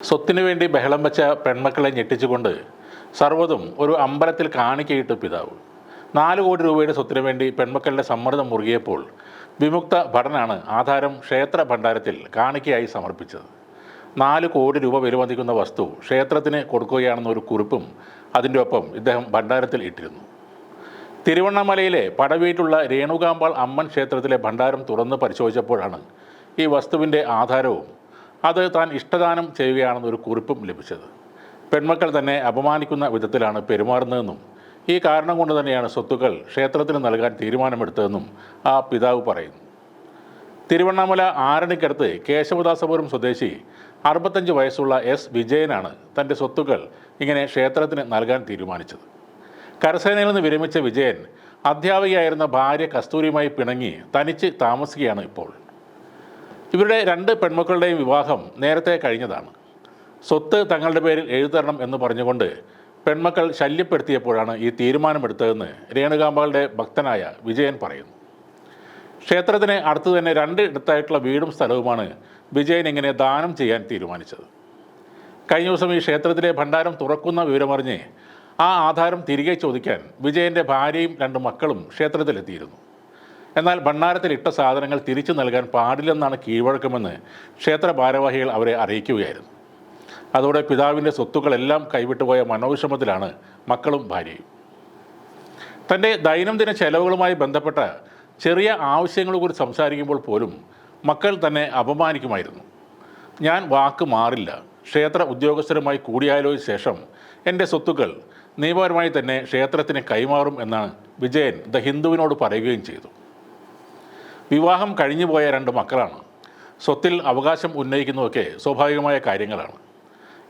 സ്വത്തിനു വേണ്ടി ബഹളം വെച്ച പെൺമക്കളെ ഞെട്ടിച്ചുകൊണ്ട് സർവതും ഒരു അമ്പലത്തിൽ കാണിക്കയിട്ട് പിതാവ്. നാല് കോടി രൂപയുടെ സ്വത്തിനു വേണ്ടി പെൺമക്കളുടെ സമ്മർദ്ദം മുറുകിയപ്പോൾ വിമുക്ത ഭടനാണ് ആധാരം ക്ഷേത്ര ഭണ്ഡാരത്തിൽ കാണിക്കയായി സമർപ്പിച്ചത്. നാല് കോടി രൂപ വിലമതിക്കുന്ന വസ്തു ക്ഷേത്രത്തിന് കൊടുക്കുകയാണെന്ന ഒരു കുറിപ്പും അതിന്റെ ഒപ്പം ഇദ്ദേഹം ഭണ്ഡാരത്തിൽ ഇട്ടിരുന്നു. തിരുവണ്ണാമലയിലെ പടവീട്ടുള്ള രേണുകാമ്പാൾ അമ്മൻ ക്ഷേത്രത്തിലെ ഭണ്ഡാരം തുറന്ന് പരിശോധിച്ചപ്പോഴാണ് ഈ വസ്തുവിന്റെ ആധാരവും അത് താൻ ഇഷ്ടദാനം ചെയ്യുകയാണെന്നൊരു കുറിപ്പും ലഭിച്ചത്. പെൺമക്കൾ തന്നെ അപമാനിക്കുന്ന വിധത്തിലാണ് പെരുമാറുന്നതെന്നും ഈ കാരണം കൊണ്ട് തന്നെയാണ് സ്വത്തുക്കൾ ക്ഷേത്രത്തിന് നൽകാൻ തീരുമാനമെടുത്തതെന്നും ആ പിതാവ് പറയുന്നു. തിരുവണ്ണാമല ആരണിക്കടുത്ത് കേശവദാസപുരം സ്വദേശി അറുപത്തഞ്ച് വയസ്സുള്ള എസ്. വിജയനാണ് തന്റെ സ്വത്തുക്കൾ ഇങ്ങനെ ക്ഷേത്രത്തിന് നൽകാൻ തീരുമാനിച്ചത്. കരസേനയിൽ നിന്ന് വിരമിച്ച വിജയൻ അധ്യാപികയായിരുന്ന ഭാര്യ കസ്തൂരിയുമായി പിണങ്ങി തനിച്ച് താമസിക്കുകയാണ് ഇപ്പോൾ. ഇവരുടെ രണ്ട് പെൺമക്കളുടെയും വിവാഹം നേരത്തെ കഴിഞ്ഞതാണ്. സ്വത്ത് തങ്ങളുടെ പേരിൽ എഴുതരണം എന്ന് പറഞ്ഞുകൊണ്ട് പെൺമക്കൾ ശല്യപ്പെടുത്തിയപ്പോഴാണ് ഈ തീരുമാനമെടുത്തതെന്ന് രേണുകാമ്പകളുടെ ഭക്തനായ വിജയൻ പറയുന്നു. ക്ഷേത്രത്തിന് അടുത്ത് തന്നെ രണ്ട് ഇടത്തായിട്ടുള്ള വീടും സ്ഥലവുമാണ് വിജയൻ ഇങ്ങനെ ദാനം ചെയ്യാൻ തീരുമാനിച്ചത്. കഴിഞ്ഞ ദിവസം ഈ ക്ഷേത്രത്തിലെ ഭണ്ഡാരം തുറക്കുന്ന വിവരമറിഞ്ഞ് ആ ആധാരം തിരികെ ചോദിക്കാൻ വിജയന്റെ ഭാര്യയും രണ്ട് മക്കളും ക്ഷേത്രത്തിലെത്തിയിരുന്നു. എന്നാൽ ഭണ്ഡാരത്തിൽ ഇട്ട സാധനങ്ങൾ തിരിച്ചു നൽകാൻ പാടില്ലെന്നാണ് കീഴ്വഴക്കമെന്ന് ക്ഷേത്ര ഭാരവാഹികൾ അവരെ അറിയിക്കുകയായിരുന്നു. അതോടെ പിതാവിന്റെ സ്വത്തുക്കളെല്ലാം കൈവിട്ടുപോയ മനോവിഷമത്തിലാണ് മക്കളും ഭാര്യയും. തന്റെ ദൈനംദിന ചെലവുകളുമായി ബന്ധപ്പെട്ട ചെറിയ ആവശ്യങ്ങളെക്കുറിച്ച് സംസാരിക്കുമ്പോൾ പോലും മക്കൾ തന്നെ അപമാനിക്കുമായിരുന്നു. ഞാൻ വാക്ക് മാറില്ല. ക്ഷേത്ര ഉദ്യോഗസ്ഥരുമായി കൂടിയാലോചിച്ച ശേഷം എന്റെ സ്വത്തുക്കൾ നിയമപരമായി തന്നെ ക്ഷേത്രത്തിന് കൈമാറും എന്നാണ് വിജയൻ ദ ഹിന്ദുവിനോട് പറയുകയും ചെയ്തു. വിവാഹം കഴിഞ്ഞുപോയ രണ്ട് മക്കളാണ്. സ്വത്തിൽ അവകാശം ഉന്നയിക്കുന്നതൊക്കെ സ്വാഭാവികമായ കാര്യങ്ങളാണ്.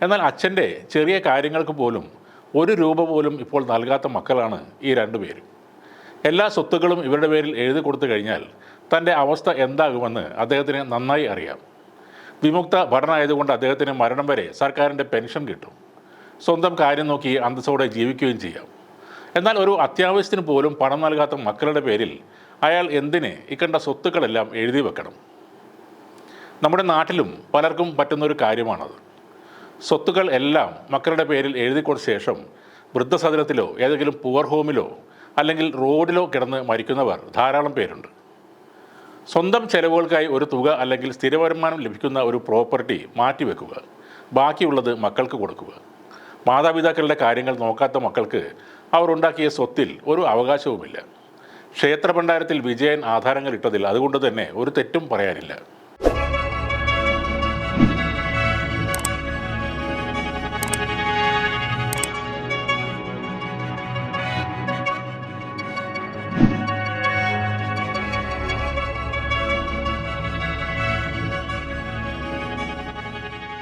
എന്നാൽ അച്ഛന്റെ ചെറിയ കാര്യങ്ങൾക്ക് പോലും ഒരു രൂപ പോലും ഇപ്പോൾ നൽകാത്ത മക്കളാണ് ഈ രണ്ടുപേരും എല്ലാ സ്വത്തുക്കളും ഇവരുടെ പേരിൽ എഴുതി കൊടുത്തു കഴിഞ്ഞാൽ തന്റെ അവസ്ഥ എന്താകുമെന്ന് അദ്ദേഹത്തിന് നന്നായി അറിയാം. വിമുക്ത ഭരണമായതുകൊണ്ട് അദ്ദേഹത്തിന് മരണം വരെ സർക്കാരിന്റെ പെൻഷൻ കിട്ടും. സ്വന്തം കാര്യം നോക്കി അന്തസ്സോടെ ജീവിക്കുകയും ചെയ്യാം. എന്നാൽ ഒരു അത്യാവശ്യത്തിന് പോലും പണം നൽകാത്ത മക്കളുടെ പേരിൽ അയാൾ എന്തിന് ഇക്കണ്ട സ്വത്തുക്കളെല്ലാം എഴുതി വെക്കണം? നമ്മുടെ നാട്ടിലും പലർക്കും പറ്റുന്നൊരു കാര്യമാണത്. സ്വത്തുക്കൾ എല്ലാം മക്കളുടെ പേരിൽ എഴുതി കൊടുത്ത ശേഷം വൃദ്ധസദനത്തിലോ ഏതെങ്കിലും പുവർ ഹോമിലോ അല്ലെങ്കിൽ റോഡിലോ കിടന്ന് മരിക്കുന്നവർ ധാരാളം പേരുണ്ട്. സ്വന്തം ചെലവുകൾക്കായി ഒരു തുക അല്ലെങ്കിൽ സ്ഥിര വരുമാനം ലഭിക്കുന്ന ഒരു പ്രോപ്പർട്ടി മാറ്റിവെക്കുക ബാക്കിയുള്ളത് മക്കൾക്ക് കൊടുക്കുക. മാതാപിതാക്കളുടെ കാര്യങ്ങൾ നോക്കാത്ത മക്കൾക്ക് അവർ ഉണ്ടാക്കിയ സ്വത്തിൽ ഒരു അവകാശവുമില്ല. ക്ഷേത്രഭണ്ഡാരത്തിൽ വിജയൻ ആധാരങ്ങൾ ഇട്ടതിൽ അതുകൊണ്ട് തന്നെ ഒരു തെറ്റും പറയാനില്ല.